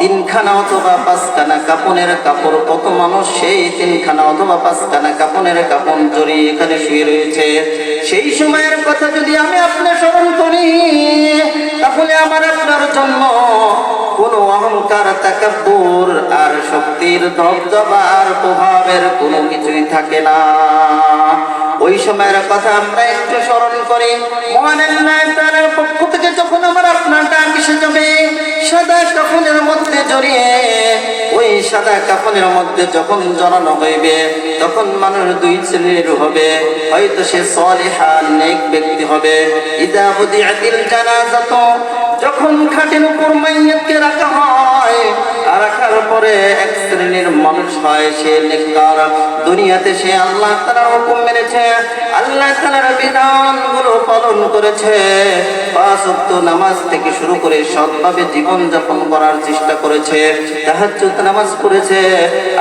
তিনখানা অথবা পাঁচখানা কাপনের কাপড়, কত মানুষ সেই তিনখানা অথবা পাঁচখানা কাপনের কাপড় জড়িয়ে এখানে শুয়ে রয়েছে। সেই সময়ের কথা যদি আমি আপনার স্মরণ করি, তাহলে আমার আপনার জন্য কোনো অহংকার, তাকাব্বুর আর শক্তির দবদবার প্রভাবের কোনো কিছুই থাকে না। ওই সময়ের কথা আমরা স্মরণ করি। মহান আল্লাহ তাআলার পক্ষ থেকে যখন আমার আপনার ডাক এসে যাবে, সাদা কাফনের মধ্যে জড়িয়ে, ওই সাদা কাফনের মধ্যে যখন জড়ানো হইবে, তখন মানুষ দুই শ্রেণির হবে। হয়তো সে সলিহা নেক ব্যক্তি হবে। ইদা বুদিআতিল জানাজাত, যখন খাটের উপর মাইয়াতকে মানুষ হয়, সে নেককার দুনিয়াতে সে আল্লাহ তাআলার হুকুম মেনেছে, আল্লাহ তাআলার বিধানগুলো পালন করেছে। পাঁচ নামাজ থেকে শুরু করে সৎভাবে জীবন যাপন করার চেষ্টা করেছে নামাজ পড়েছে,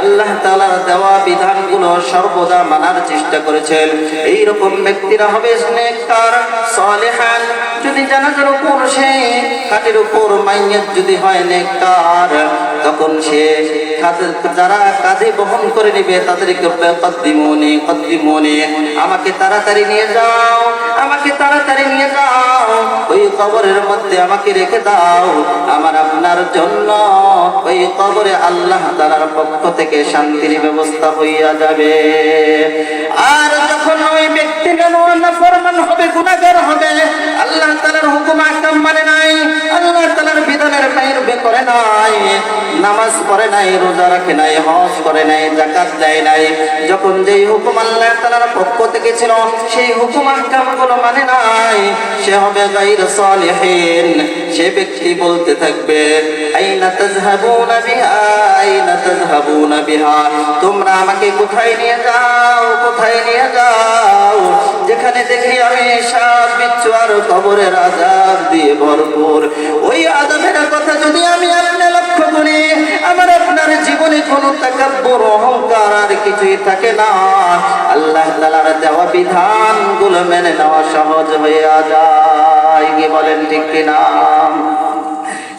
আল্লাহ তাআলার দেওয়া বিধানগুলো সর্বদা মানার চেষ্টা করেছেন এই রকম ব্যক্তিরা হবে নেককার সালেহান, যদি জানাজার উপর সে খাটের উপর মাইয়াত যদি হয় নেককার তখন সে যারা কাঁধে বহন করে নেবে তাদেরকে কদ্দিমনে কদ্দিমনে, আমাকে তাড়াতাড়ি নিয়ে যাও। আমাকে তাড়াতাড়ি নিয়ে যাও। ওই কবরের মধ্যে আমাকে রেখে দাও। আমার আপনার জন্য ওই কবরে আল্লাহ তালার পক্ষ থেকে শান্তির ব্যবস্থা হইয়া যাবে। আর যখন ওই ব্যক্তি ফরমান হবে গুণাগার হবে, আল্লাহ তালার হুকুম আকাম মানে নাই আল্লাহ তালার বিধানের বাইরে করে নাই নামাজ পড়ে নাই, রোজা রাখে নাই, হজ করে নাই জাকাত দেয় নাই। যখন যেই হুকুম আল্লাহ তালার পক্ষ থেকে ছিল, সেই হুকুম আকামগুলো মানে নাই। সে হবে গাইর সালিহিন। সে ব্যক্তি বলতে থাকবে, আইনা বিহা আইনা বিহা। তোমরা আমাকে কোথায় নিয়ে যাও, কোথায় নিয়ে যাও? যেখানে দেখি আমি সাপ, বিচ্ছু আর কবরের আজাব দিয়ে ভরপুর। ওই আজাবের কথা যদি আমি জীবনে কোনো তাকাব্বুর অহংকার আর কিছুই থাকে না। আল্লাহ তাআলার দেওয়া বিধানগুলো মেনে নেওয়া সহজ হয়ে যায়। কি বলেন ঠিক কিনা?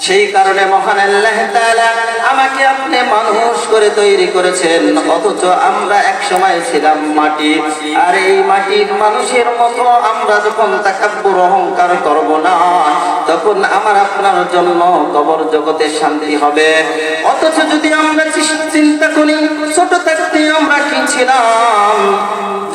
সেই কারণে মহান আল্লাহ তাআলা আমাকে আপনি মানুষ করে তৈরি করেছেন। অথচ আমরা এক সময় ছিলাম মাটি। আর এই মাটির মানুষের মতো আমরা যখন তাকাব্বুর অহংকার করব না, তখন আমার আপনার জন্য কবর জগতে শান্তি হবে। অথচ যদি আমরা চিন্তা করি, ছোট থাকতে আমরা কি ছিলাম?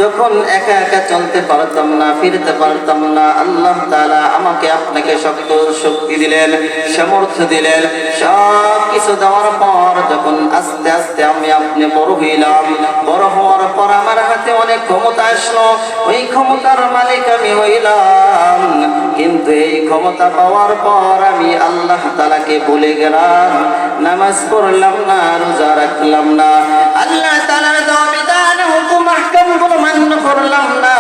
যখন একা একা চলতে পারতাম না, ফিরতে পারতাম না, আল্লাহ তালা আমাকে আপনাকে শক্ত শক্তি দিলেন, সামর্থ্য দিলেন। সব কিছু দেওয়ার পর যখন আস্তে আস্তে আমি আপনি বড় হইলাম, বড় হওয়ার পর আমার হাতে অনেক ক্ষমতা আসলো। ওই ক্ষমতার মালিক আমি হইলাম। কিন্তু এই ক্ষমতা পাওয়ার পর আমি আল্লাহ তালাকে ভুলে গেলাম। নামাজ পড়লাম না, রোজা রাখলাম না। আল্লাহ আহকাম মান্য করলাম না।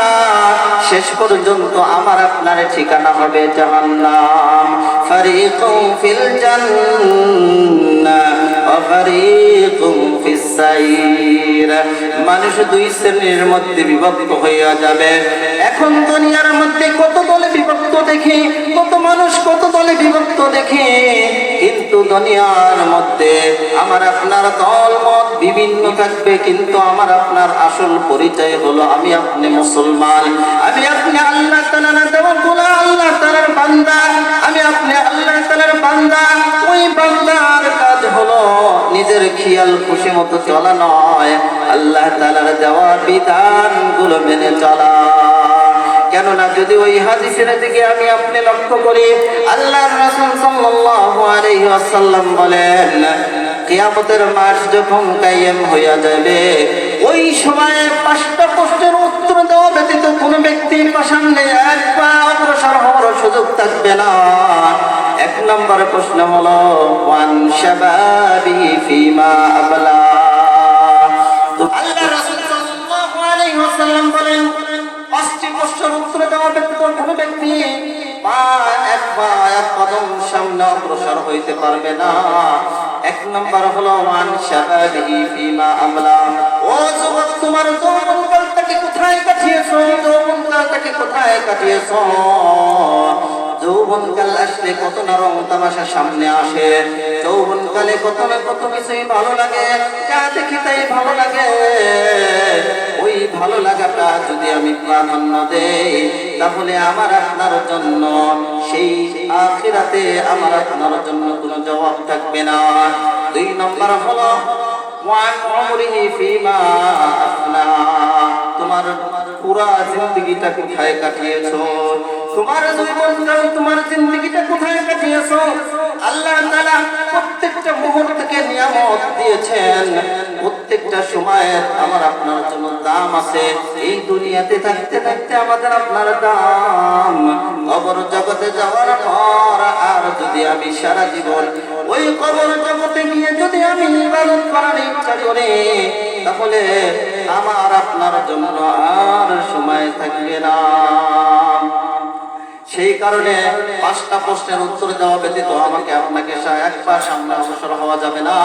শেষ পর্যন্ত আমার আপনার ঠিকানা হবে জাহান্নাম। ফারিকুম ফিল জান্নাহ ওয়া ফারিকুম ফিস সাইর। মানুষ দুই শ্রেণির মধ্যে বিভক্ত হইয়া যাবে। এখন দুনিয়ার মধ্যে কত দলে বিভক্ত দেখি, কত মানুষ কত দলে বিভক্ত দেখি। কিন্তু দুনিয়ার মধ্যে আমার আপনার দল বিভিন্ন থাকবে, কিন্তু আমার আপনার আসল পরিচয় হলো আমি আপনি মুসলমান। আমি আপনি আল্লাহ আল্লাহ তাআলার বান্দা। আমি আপনি আল্লাহ তাআলার বান্দা। ওই বান্দার কাজ হলো নিজের খেয়াল খুশি মতো চলা নয়। আল্লাহ তালার দেওয়া বিধানগুলো মেনে চলা। কেননা যদি ওই হাদিসের দিকে আমি আপনি লক্ষ্য করি আল্লাহ রাসূল সাল্লাল্লাহু আলাইহি ওয়াসাল্লাম বলেন কিয়ামতের মাস যখন কায়েম হইয়া যাবে, ওই সময়ে পাঁচটা প্রশ্নের উত্তর দেওয়া ব্যতীত কোনো ব্যক্তির সামনে এক পা অগ্রসর হওয়ার সুযোগ থাকবে না। এক নম্বর প্রশ্ন হলো, ওয়ান শাবাবি ফিমা আবলা। আল্লাহ রাসূল সাল্লাল্লাহু আলাইহি ওয়াসাল্লাম বলেন, পাঁচটি প্রশ্নের উত্তর দেওয়া ব্যতীত কোনো ব্যক্তি পা এক পা এক কদম সামনে হইতে পারবে না। এক নম্বর হলো তোমার কাটিয়েছো? যৌবনকাল আসলে কত না তামাশা সামনে আসে। যৌবনকালে কত কত কিছুই ভালো লাগে, যা দেখি তাই ভালো লাগে। ওই ভালো লাগাটা যদি আমি প্রাধান্য তাহলে আমার আপনার জন্য, সেই আখিরাতে আমার আপনার জন্য কোনো জবাব থাকবে না। দুই নম্বর হলো তোমার পুরা জিন্দগিটা কোথায় কাটিয়েছো? তোমার জীবনকাল তোমার জিন্দগিটা কোথায় কাটিয়েছো? আল্লাহ তাআলা প্রত্যেকটা মুহূর্তকে নিয়ামত দিয়েছেন। প্রত্যেকটা সময়ের আমার আপনার জন্য দাম আছে। এই দুনিয়াতে থাকতে থাকতে আমাদের আপনার দাম। কবর জগতে যাওয়ার পর আর যদি আমি সারা জীবন ওই কবর জগতে গিয়ে যদি আমি ইবাদত করার ইচ্ছা করি, তাহলে আমার আপনার জন্য আর সময় থাকবে না। কারণে পাঁচটা প্রশ্নের উত্তর দেওয়া ব্যতীত আমাকে আপনাকে এক পাশ সামনে অবসর হওয়া যাবে না।